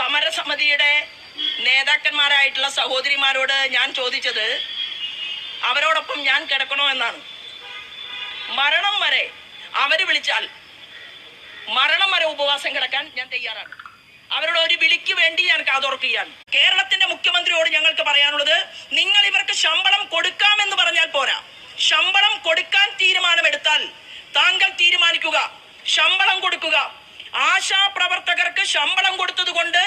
സമരസമിതിയുടെ നേതാക്കന്മാരായിട്ടുള്ള സഹോദരിമാരോട് ഞാൻ ചോദിച്ചത് അവരോടൊപ്പം ഞാൻ കിടക്കണോ എന്നാണ്. മരണം വരെ അവർ വിളിച്ചാൽ മരണം വരെ ഉപവാസം കിടക്കാൻ ഞാൻ തയ്യാറാണ്. അവരുടെ ഒരു വിളിക്ക് വേണ്ടി ഞാൻ കാതോർക്കുകയാണ്. കേരളത്തിന്റെ മുഖ്യമന്ത്രിയോട് ഞങ്ങൾക്ക് പറയാനുള്ളത് നിങ്ങൾ ഇവർക്ക് ശമ്പളം കൊടുക്കാമെന്ന് പറഞ്ഞാൽ പോരാ. ശമ്പളം കൊടുക്കാൻ തീരുമാനമെടുത്താൽ താങ്കൾ തീരുമാനിക്കുക ശമ്പളം കൊടുക്കുക. ആശാ പ്രവർത്തകർക്ക് ശമ്പളം കൊടുത്തത് കൊണ്ട്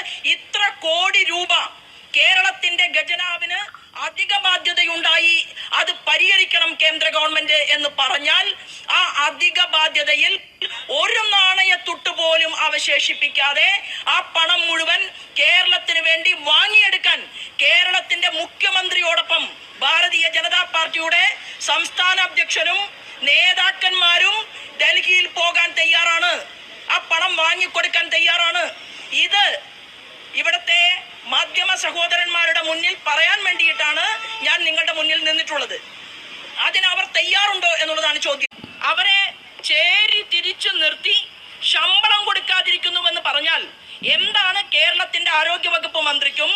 പരിഹരിക്കണം കേന്ദ്ര ഗവൺമെന്റ് എന്ന് പറഞ്ഞാൽ ആ അധിക ബാധ്യതയിൽ ഒരു നാണയത്തുട്ട് പോലും അവശേഷിപ്പിക്കാതെ ആ പണം മുഴുവൻ കേരളത്തിന് വേണ്ടി വാങ്ങിയെടുക്കാൻ കേരളത്തിന്റെ മുഖ്യമന്ത്രിയോടൊപ്പം ഭാരതീയ ജനതാ പാർട്ടിയുടെ സംസ്ഥാന അധ്യക്ഷനും നേതാക്കന്മാരും ഡൽഹിയിൽ പോകാൻ തയ്യാറാണ്. ആ പണം വാങ്ങിക്കൊടുക്കാൻ തയ്യാറാണ്. ഇത് ഇവിടത്തെ മാധ്യമ സഹോദരന്മാരുടെ മുന്നിൽ പറയാൻ വേണ്ടിയിട്ടാണ് ഞാൻ നിങ്ങളുടെ മുന്നിൽ നിന്നിട്ടുള്ളത്. അതിന് അവർ തയ്യാറുണ്ടോ എന്നുള്ളതാണ് ചോദ്യം. അവരെ ചേരി തിരിച്ചു നിർത്തി ശമ്പളം കൊടുക്കാതിരിക്കുന്നുവെന്ന് പറഞ്ഞാൽ എന്താണ് കേരളത്തിന്റെ ആരോഗ്യ വകുപ്പ് മന്ത്രിക്കും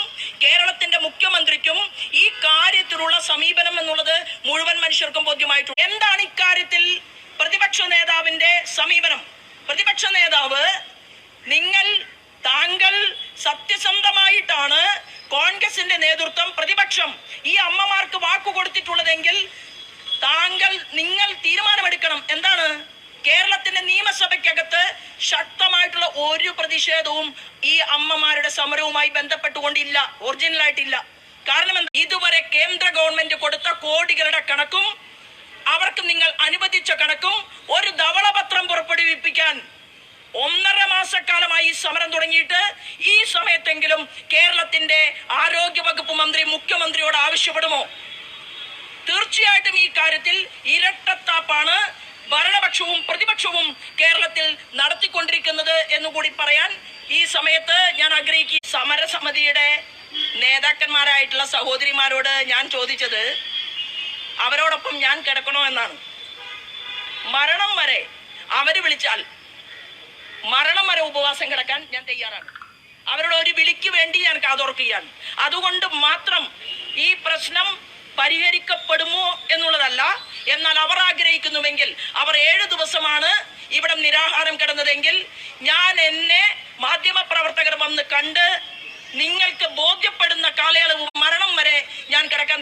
കേരളത്തിന്റെ മുഖ്യമന്ത്രിക്കും ഈ കാര്യത്തിലുള്ള സമീപനം എന്നുള്ളത് മുഴുവൻ മനുഷ്യർക്കും ബോധ്യമായിട്ടുണ്ട് എന്താണ് ഇക്കാര്യത്തിൽ പ്രതിപക്ഷ നേതാവിന്റെ സമീപനം? പ്രതിപക്ഷ നേതാവ് നിങ്ങൾ താങ്കൾ സത്യസന്ധമായിട്ടാണ് കോൺഗ്രസിന്റെ നേതൃത്വം പ്രതിപക്ഷം ഈ അമ്മമാർക്ക് വാക്കു കൊടുത്തിട്ടുള്ളതെങ്കിൽ താങ്കൾ നിങ്ങൾ തീരുമാനമെടുക്കണം. എന്താണ്? കേരളത്തിന്റെ നിയമസഭയ്ക്കകത്ത് ശക്തമായിട്ടുള്ള ഒരു പ്രതിഷേധവും ഈ അമ്മമാരുടെ സമരവുമായി ബന്ധപ്പെട്ടുകൊണ്ടില്ല. ഒറിജിനൽ ആയിട്ടില്ല കാരണം ഇതുവരെ കേന്ദ്ര ഗവൺമെന്റ് കൊടുത്ത കോടികളുടെ കണക്കും അവർക്ക് നിങ്ങൾ അനുവദിച്ച കണക്കും ഒരു ധവളപത്രം പുറപ്പെടുവിപ്പിക്കാൻ ഒന്നര മാസക്കാലമായി സമരം തുടങ്ങിയിട്ട് ഈ സമയത്തെങ്കിലും കേരളത്തിന്റെ ആരോഗ്യ വകുപ്പ് മന്ത്രി മുഖ്യമന്ത്രിയോട് ആവശ്യപ്പെടുമോ? തീർച്ചയായിട്ടും ഈ കാര്യത്തിൽ ഇരട്ടത്താപ്പാണ് ഭരണപക്ഷവും പ്രതിപക്ഷവും കേരളത്തിൽ നടത്തിക്കൊണ്ടിരിക്കുന്നത് എന്നുകൂടി പറയാൻ ഈ സമയത്ത് ഞാൻ ആഗ്രഹിക്കും സമരസമിതിയുടെ നേതാക്കന്മാരായിട്ടുള്ള സഹോദരിമാരോട് ഞാൻ ചോദിച്ചത് അവരോടൊപ്പം ഞാൻ കിടക്കണോ എന്നാണ്. മരണം വരെ അവർ വിളിച്ചാൽ മരണം വരെ ഉപവാസം കിടക്കാൻ ഞാൻ തയ്യാറാണ്. അവരുടെ ഒരു വിളിക്ക് വേണ്ടി ഞാൻ കാതോർക്കുകയാണ്. അതുകൊണ്ട് മാത്രം ഈ പ്രശ്നം പരിഹരിക്കപ്പെടുമോ എന്നുള്ളതല്ല. എന്നാൽ അവർ ആഗ്രഹിക്കുന്നുവെങ്കിൽ അവർ ഏഴ് ദിവസമാണ് ഇവിടെ നിരാഹാരം കിടന്നതെങ്കിൽ ഞാൻ എന്നെ മാധ്യമ പ്രവർത്തകർ വന്ന് കണ്ട് നിങ്ങൾക്ക് ബോധ്യപ്പെടുന്ന കാലയളവ് മരണം വരെ ഞാൻ കിടക്കാൻ